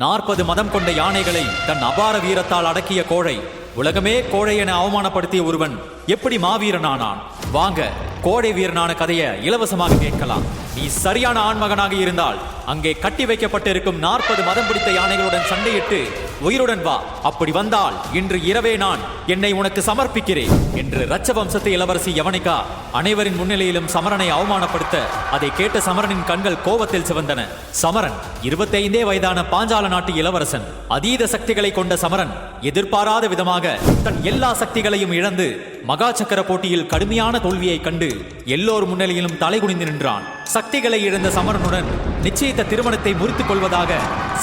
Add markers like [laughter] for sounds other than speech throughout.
நாற்பது மதம் கொண்ட யானைகளை தன் அபார வீரத்தால் அடக்கிய கோழை உலகமே கோழை என அவமானப்படுத்திய ஒருவன் எப்படி மாவீரனானான்? வாங்க கோடை வீரனான கதையை இலவசமாக கேட்கலாம். நீ சரியான ஆண்மகனாக இருந்தால் அங்கே கட்டி வைக்கப்பட்டிருக்கும் நாற்பது மதம் பிடித்த யானைகளுடன் சண்டையிட்டு உயிருடன் வா. அப்படி வந்தால் இன்று இரவே நான் என்னை உனக்கு சமர்ப்பிக்கிறேன் என்று ரச்ச வம்சத்து இளவரசி யவனிகா அனைவரின் முன்னிலையிலும் சமரனை அவமானப்படுத்த அதை கேட்ட சமரனின் கண்கள் கோபத்தில் சிவந்தன. சமரன் இருபத்தைந்தே வயதான பாஞ்சால நாட்டு இளவரசன் அதீத சக்திகளை கொண்ட சமரன் எதிர்பாராத விதமாக தன் எல்லா சக்திகளையும் இழந்து மகா சக்கர போட்டியில் கடுமையான தோல்வியை கண்டு எல்லோர் முன்னிலையிலும் தலைகுனிந்து நின்றான். சக்திகளை இழந்த சமரனுடன் நிச்சயித்த திருமணத்தை முறித்துக் கொள்வதாக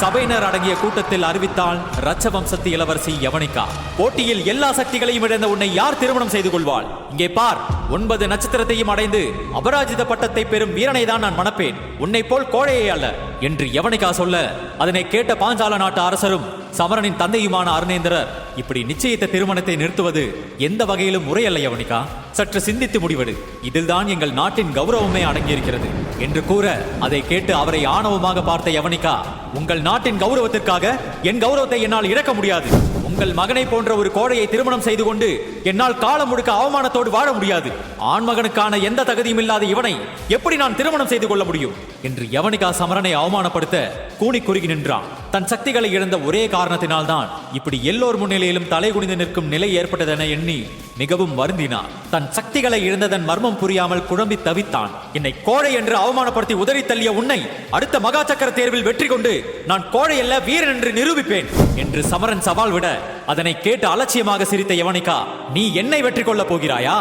சபையினர் அடங்கிய கூட்டத்தில் அறிவித்தாள் ரச்ச வம்சத்து இளவரசி யவனிகா. போட்டியில் எல்லா சக்திகளையும் இழந்த உன்னை யார் திருமணம் செய்து கொள்வாள்? இங்கே பார் ஒன்பது நட்சத்திரத்தையும் அடைந்து அபராஜித பட்டத்தை பெறும் வீரனை தான் நான் மணப்பேன். உன்னை போல் கோழையே அல்ல என்று யவனிகா சொல்ல அதனை கேட்ட பாஞ்சால நாட்டு அரசரும் சமரனின் தந்தையுமான அருணேந்திரர் இப்படி நிச்சயித்த திருமணத்தை நிறுத்துவது எந்த வகையிலும் முறையல்ல யவனிகா. சற்று சிந்தித்து முடிவெடு. இதில்தான் எங்கள் நாட்டின் கௌரவமே அடங்கியிருக்கிறது என்று கூற அதை கேட்டு அவரை ஆணவமாக பார்த்த யவனிகா உங்கள் நாட்டின் கௌரவத்திற்காக என் கௌரவத்தை என்னால் இழக்க முடியாது. உங்கள் மகனை போன்ற ஒரு கோடையை திருமணம் செய்து கொண்டு என்னால் காலம் முழுக்க அவமானத்தோடு வாழ முடியாது. ஆண்மகனுக்கான எந்த தகுதியும் இல்லாத இவனை எப்படி நான் திருமணம் செய்து கொள்ள முடியும்? என்று யவனிகா சமரனை அவமானப்படுத்த கூனி குறுகி நின்றான். தன் சக்திகளை இழந்த ஒரே காரணத்தினால்தான் இப்படி எல்லோர் முன்னிலையிலும் தலை குனிந்து நிற்கும் நிலை ஏற்பட்டதென எண்ணி மிகவும் வருந்தினான். தன் சக்திகளை இழந்ததன் மர்மம் புரியாமல் குழம்பி தவித்தான். என்னை கோழை என்று அவமானப்படுத்தி உதறி தள்ளிய உன்னை அடுத்த மகா சக்கர தேர்வில் வெற்றி கொண்டு நான் கோழை அல்ல வீரன் என்று நிரூபிப்பேன் என்று சமரன் சவால் விட அதனை கேட்டு அலட்சியமாக சிரித்த யவனிகா நீ என்னை வெற்றி கொள்ளப் போகிறாயா?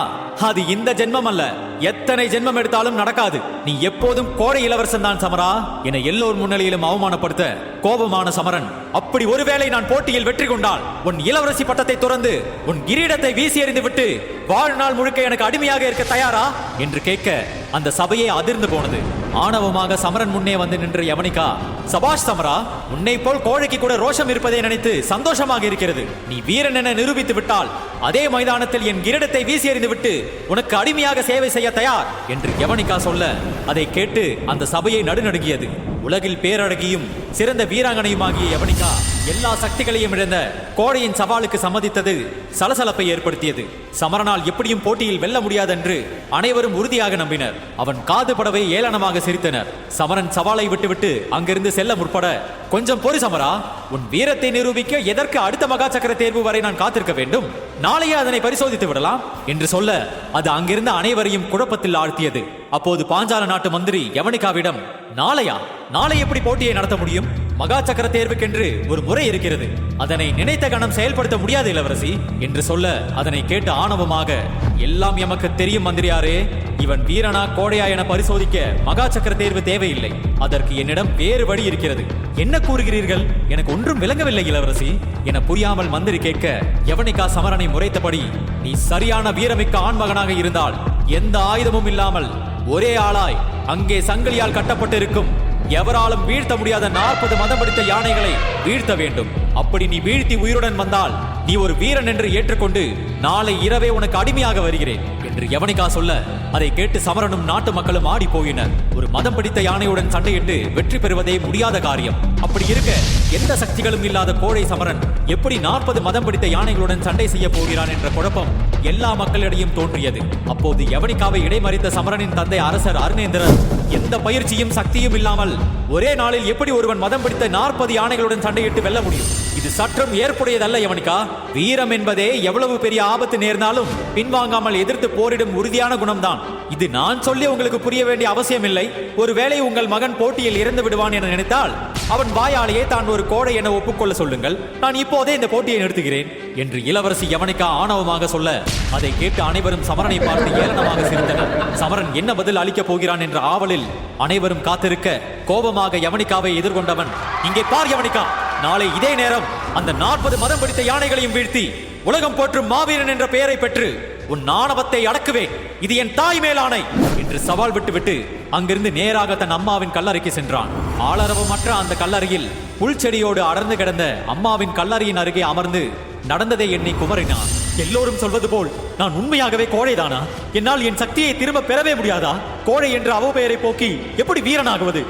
அது இந்த ஜென்மம் அல்ல. எத்தனை ஜென்மம் எடுத்தாலும் நடக்காது. நீ எப்போதும் கோடை இளவரசன் தான் சமரா என எல்லோர் முன்னிலையிலும் அவமானப்படுத்த கோபமான சமரன். அப்படி ஒருவேளை நான் போட்டியில் வெற்றி கொண்டால் உன் இளவரசி பட்டத்தை துறந்து உன் கிரீடத்தை வீசி எறிந்து விட்டு வாழ்நாள் முழுக்க எனக்கு அடிமையாக இருக்க தயாரா? என்று கேட்க அந்த சபையே அதிர்ந்து போனது. ஆணவமாக சமரன் முன்னே வந்து நின்ற யவனிகா சபாஷ் சமரா உன்னை போல் கோழைக்கு கூட ரோஷம் இருப்பதை நினைத்து சந்தோஷமாக இருக்கிறது. நீ வீரன் என நிரூபித்து விட்டால் அதே மைதானத்தில் என் கிரீடத்தை வீசி எறிந்து விட்டு உனக்கு அடிமையாக சேவை செய்ய தயார்? என்று யவனிகா சொல்ல அதை கேட்டு அந்த சபையை நடுநடுங்கியது. உலகில் பேரழகியும் சிறந்த வீராங்கனையுமாகிய யவனிகா. எல்லா சக்திகளையும் இழந்த கோடையின் சவாலுக்கு சம்மதித்தது சலசலப்பை ஏற்படுத்தியது. சமரனால் எப்படியும் போட்டியில் வெல்ல முடியாதென்று அனைவரும் உறுதியாக நம்பினர். அவன் காது படவை ஏளனமாக சிரித்தனர். சமரன் சவாலை விட்டுவிட்டு அங்கிருந்து செல்ல முற்பட கொஞ்சம் பொறு சமரா உன் வீரத்தை நிரூபிக்க எதற்கு அடுத்த மகா சக்கர தேர்வு வரை நான் காத்திருக்க வேண்டும்? நாளையே அதனை பரிசோதித்து விடலாம்? என்று சொல்ல அது அங்கிருந்த அனைவரையும் குழப்பத்தில் ஆழ்த்தியது. அப்போது பாஞ்சால நாட்டு மந்திரி யவனிகாவிடம் நாளையா? நாளை எப்படி போட்டியை நடத்த முடியும்? மகா சக்கர தேர்வுக்கென்று ஒரு முறை இருக்கிறது. அதனை நினைத்த கணம் செயல்படுத்த முடியாது இளவரசி என்று சொல்ல அதனை கேட்டு ஆணவமாக எல்லாம் எமக்கு தெரியும் மந்திரியாரே இவன் வீரனா கோடையா என பரிசோதிக்க மகா சக்கர தேர்வு தேவையில்லை. அதற்கு என்னிடம் வேறு வழி இருக்கிறது. என்ன கூறுகிறீர்கள்? எனக்கு ஒன்றும் விளங்கவில்லை இளவரசி என புரியாமல் மந்திரி கேட்க யவனிகா சமரனை முறைத்தபடி நீ சரியான வீரமிக்க ஆண்மகனாக இருந்தால் எந்த ஆயுதமும் இல்லாமல் ஒரே ஆளாய் அங்கே சங்கிலியால் கட்டப்பட்டிருக்கும் எவராலும் வீழ்த்த முடியாத நாற்பது மதம் படித்த யானைகளை வீழ்த்த வேண்டும். அப்படி நீ வீழ்த்தி உயிருடன் வந்தால் நீ ஒரு வீரன் என்று ஏற்றுக்கொண்டு நாளை இரவே உனக்கு அடிமையாக வருகிறேன் என்று யவனிகா சொல்ல அதை கேட்டு சமரனும் நாட்டு மக்களும் ஆடி போயினர். ஒரு மதம் பிடித்த யானையுடன் சண்டையிட்டு வெற்றி பெறுவதே முடியாத காரியம். அப்படி இருக்க எந்த சக்திகளும் இல்லாத கோழை சமரன் எப்படி நாற்பது மதம் பிடித்த யானைகளுடன் சண்டை செய்ய போகிறான் என்ற குழப்பம் எல்லா மக்களிடையும் தோன்றியது. அப்போது எவனிக்காவை இடைமறித்த சமரனின் தந்தை அரசர் அருணேந்திரர் எந்த பயிற்சியும் சக்தியும் இல்லாமல் ஒரே நாளில் எப்படி ஒருவன் மதம் பிடித்த நாற்பது யானைகளுடன் சண்டையிட்டு வெல்ல முடியும்? இது சற்றும் ஏற்புடையதல்ல எவனிக்கா வீரம் என்பதே எவ்வளவு பெரிய ஆபத்து நேர்ந்தாலும் பின்வாங்காமல் எதிர்த்து போரிடும் உறுதியான குணம்தான். இது நான் சொல்லி உங்களுக்கு புரிய வேண்டிய அவசியம் இல்லை ஒருவேளை உங்கள் மகன் போட்டியில் இறந்து விடுவான் என நினைத்தால் அவன் வாயாலேயே தான் ஒரு கோடை என ஒப்புக்கொள்ள சொல்லுங்கள். நான் இப்போதே இந்த போட்டியை நிறுத்துகிறேன் என்று இளவரசி யவனிகா ஆணவமாக சொல்ல அதை கேட்டு அனைவரும் சமரனை பார்த்து ஏளனமாக சிரித்தனர். சமரன் என்ன பதில் அளிக்கப் போகிறான் என்ற ஆவலில் அனைவரும் காத்திருக்க கோபமாக யவனிகாவை எதிர்கொண்டவன் இங்கே பார் யவனிகா நாளை இதே நேரம் அந்த நாற்பது மதம் பிடித்த யானைகளையும் வீழ்த்தி உலகம் போற்றும் மாவீரன் என்ற பெயரை பெற்று உன் ஆணவத்தை அடக்குவேன். இது என் தாய் மேலானை என்று சவால் விட்டுவிட்டு அங்கிருந்து நேராக தன் அம்மாவின் கல்லறைக்கு சென்றான். ஆளரவமற்ற அந்த கல்லறையில் புல்செடியோடு அடர்ந்து கிடந்த அம்மாவின் கல்லறையின் அருகே அமர்ந்து நடந்ததை எண்ணி குமரினான். எல்லோரும் சொல்வது போல் நான் உண்மையாகவே கோழைதானா? என்னால் என் சக்தியை திரும்ப பெறவே முடியாதா? கோழை என்ற அவப்பெயரை போக்கி எப்படி வீரனாகுவது?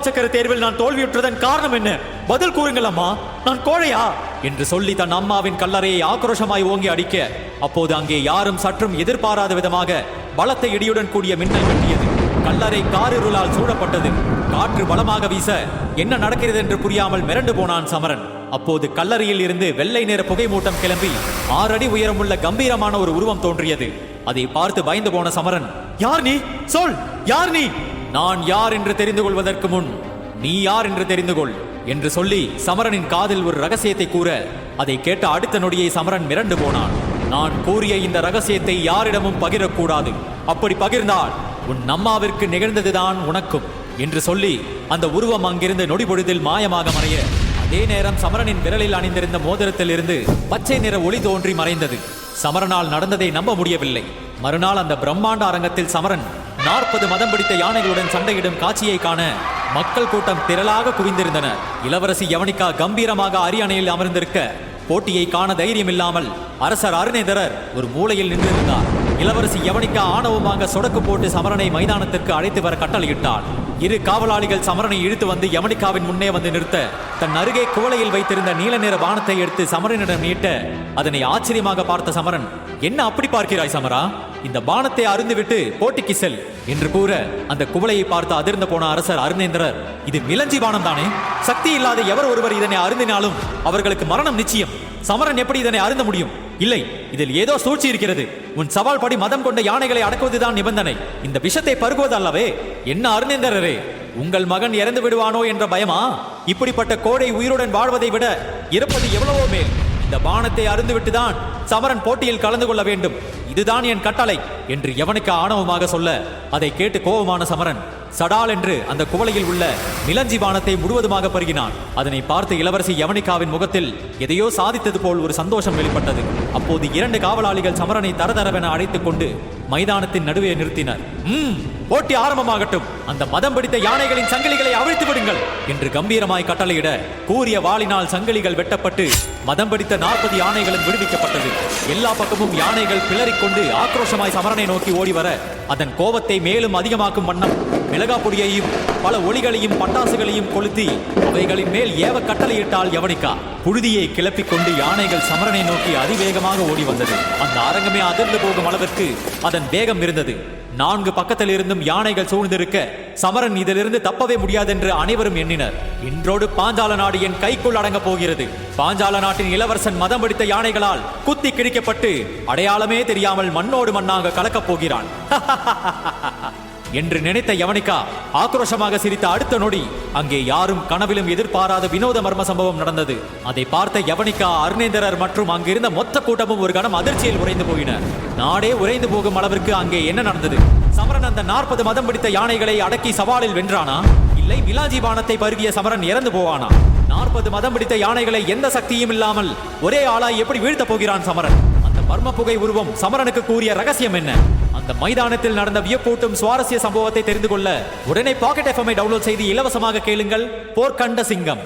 சக்கர தேர்வில் நான் தோல்வியுற்றதன் காரணம் என்ன? பதில் கூறுங்கள் அம்மா. நான் கோழையா? என்று சொல்லி தன் அம்மாவின் கல்லறையை ஆக்ரோஷமாய் ஓங்கி அடிக்க அப்போது அங்கே யாரும் சற்றும் எதிர்பாராத விதமாக பலத்த இடியுடன் கூடிய மின்னல் வெட்டியது. கல்லறை காரிருளால் சூழப்பட்டது. காற்று பலமாக வீச என்ன நடக்கிறது என்று புரியாமல் மிரண்டு போனான் சமரன். அப்போது கல்லறையில் இருந்து வெள்ளை நிற புகை மூட்டம் கிளம்பி ஆறடி உயரமுள்ள கம்பீரமான ஒரு உருவம் தோன்றியது. அதை பார்த்து பயந்து போன சமரன் யார் நீ? சொல் யார் நீ? நான் யார் என்று தெரிந்து கொள்வதற்கு முன் நீ யார் என்று தெரிந்து கொள் என்று சொல்லி சமரனின் காதில் ஒரு ரகசியத்தை கூற அதை கேட்ட அடுத்த நொடியை சமரன் மிரண்டு போனான். நான் கூறிய இந்த ரகசியத்தை யாரிடமும் பகிரக்கூடாது. அப்படி பகிர்ந்தால் உன் அம்மாவிற்கு நிகழ்ந்ததுதான் உனக்கும் என்று சொல்லி அந்த உருவம் அங்கிருந்து நொடி பொழுதில் மாயமாக மறைய அதே நேரம் சமரனின் விரலில் அணிந்திருந்த மோதிரத்தில் இருந்து பச்சை நிற ஒளி தோன்றி மறைந்தது. சமரனால் நடந்ததை நம்ப முடியவில்லை. மறுநாள் அந்த பிரம்மாண்ட அரங்கத்தில் சமரன் நாற்பது மதம் பிடித்த யானைகளுடன் சண்டையிடும் காட்சியை காண மக்கள் கூட்டம் திரளாக குவிந்திருந்தனர் இளவரசி யவனிகா கம்பீரமாக அரியணையில் அமர்ந்திருக்க போட்டியை காண தைரியம் இல்லாமல் அரசர் அருணேதரர் ஒரு மூலையில் நின்றிருந்தார். இளவரசி யவனிகா ஆணவமாக சொடக்கு போட்டு சமரனை மைதானத்திற்கு அழைத்து வர கட்டளையிட்டாள் இரு காவலாளிகள் சமரனை இழுத்து வந்து யமனிகாவின் முன்னே வந்து நிறுத்த தன் அருகே குவளையில் வைத்திருந்த நீல நிற பானத்தை எடுத்து சமரனிடம் நீட்ட அதனை ஆச்சரியமாக பார்த்த சமரன் என்ன அப்படி பார்க்கிறாய் சமரா? இந்த பானத்தை அருந்துவிட்டு போட்டிக்கு செல் என்று கூற அந்த குவளையை பார்த்து அதிர்ந்து போன அரசர் அருணேந்திரர் இது மிலஞ்சி பானம் தானே சக்தி இல்லாத எவர் ஒருவர் இதனை அருந்தினாலும் அவர்களுக்கு மரணம் நிச்சயம். சமரன் எப்படி இதனை அருந்த முடியும்? இல்லை இதில் ஏதோ சூழ்ச்சி இருக்கிறது. உன் சவால் படி மதம் கொண்ட யானைகளை அடக்குவதுதான் நிபந்தனை. இந்த விஷத்தை பருகுவது அல்லவே என்ன அருணேந்தரரே உங்கள் மகன் இறந்து விடுவானோ என்ற பயமா? இப்படிப்பட்ட கோடை உயிருடன் வாழ்வதை விட இருப்பது எவ்வளவோ மேல். இந்த பானத்தை அருந்துவிட்டுதான் சமரன் போட்டியில் கலந்து கொள்ள வேண்டும். இதுதான் என் கட்டளை என்று எவனுக்கு ஆணவமாக சொல்ல அதை கேட்டு கோபமான சமரன் சடால் என்று அந்த குவளையில் உள்ள நிலஞ்சி பானத்தை முழுவதுமாக பருகினான். அதனை பார்த்து இளவரசி யவனிகாவின் முகத்தில் எதையோ சாதித்தது போல் ஒரு சந்தோஷம் வெளிப்பட்டது. அப்போது இரண்டு காவலாளிகள் சமரனை தரதரவென அழைத்துக் கொண்டு மைதானத்தின் நடுவே நிறுத்தினர். ம்! போட்டி ஆரம்பமாகட்டும். அந்த மதம் பிடித்த யானைகளின் சங்கிலிகளை அவிழ்த்து விடுங்கள் என்று கம்பீரமாய் கட்டளையிட கூறிய வாளினால் சங்கிலிகள் வெட்டப்பட்டு மதம் பிடித்த நாற்பது யானைகளும் விடுவிக்கப்பட்டது. எல்லா பக்கமும் யானைகள் பிளறிக்கொண்டு ஆக்ரோஷமாய் சமரனை நோக்கி ஓடி வர அதன் கோபத்தை மேலும் அதிகமாக்கும் வண்ணம் மிளகா பொடியையும் பல ஒளிகளையும் பட்டாசுகளையும் கொளுத்தி அவைகளின் மேல் ஏவ கட்டளையிட்டால் எவனிக்கா? புழுதியை கிளப்பிக் கொண்டு யானைகள் சமரனை நோக்கி அதிவேகமாக ஓடி வந்தது அந்த அரங்கமே அதிர்ந்து போகும் அளவிற்கு அதன் வேகம் இருந்தது. நான்கு பக்கத்தில் இருந்தும் யானைகள் சூழ்ந்திருக்க சமரன் இதிலிருந்து தப்பவே முடியாதென்று அனைவரும் எண்ணினர். இன்றோடு பாஞ்சால நாடு என் கைக்குள் அடங்கப் போகிறது. பாஞ்சால நாட்டின் இளவரசன் மதம் பிடித்த யானைகளால் குத்தி கிழிக்கப்பட்டு அடையாளமே தெரியாமல் மண்ணோடு மண்ணாக கலக்கப் போகிறான். [laughs] என்று நினைத்த யவனிகா ஆக்ரோஷமாக சிரித்த அடுத்த நொடி. அங்கே யாரும் கனவிலும் எதிர்பாராத வினோத மர்ம சம்பவம் நடந்தது. அதை பார்த்த யவனிகா அருணேந்திரர் மற்றும் அங்கிருந்த மொத்த கூட்டமும் ஒரு கணம் அதிர்ச்சியில் உறைந்து போயினர் நாடே உறைந்து போகும் அளவிற்கு அங்கே என்ன நடந்தது? சமரன் அந்த நாற்பது மதம் பிடித்த யானைகளை அடக்கி சவாலில் வென்றானா? இல்லை விலாஜி பானத்தை பருகிய சமரன் இறந்து போவானா? நாற்பது மதம் பிடித்த யானைகளை எந்த சக்தியும் இல்லாமல் ஒரே ஆளாய் எப்படி வீழ்த்த போகிறான் சமரன்? அந்த மர்ம புகை உருவம் சமரனுக்கு கூறிய ரகசியம் என்ன? அந்த மைதானத்தில் நடந்த வியப்பூட்டும் சுவாரஸ்ய சம்பவத்தை தெரிந்து கொள்ள உடனே பாக்கெட் எஃப்எம்ஐ டவுன்லோட் செய்து இலவசமாக கேளுங்கள். போர்க்கண்ட சிங்கம்.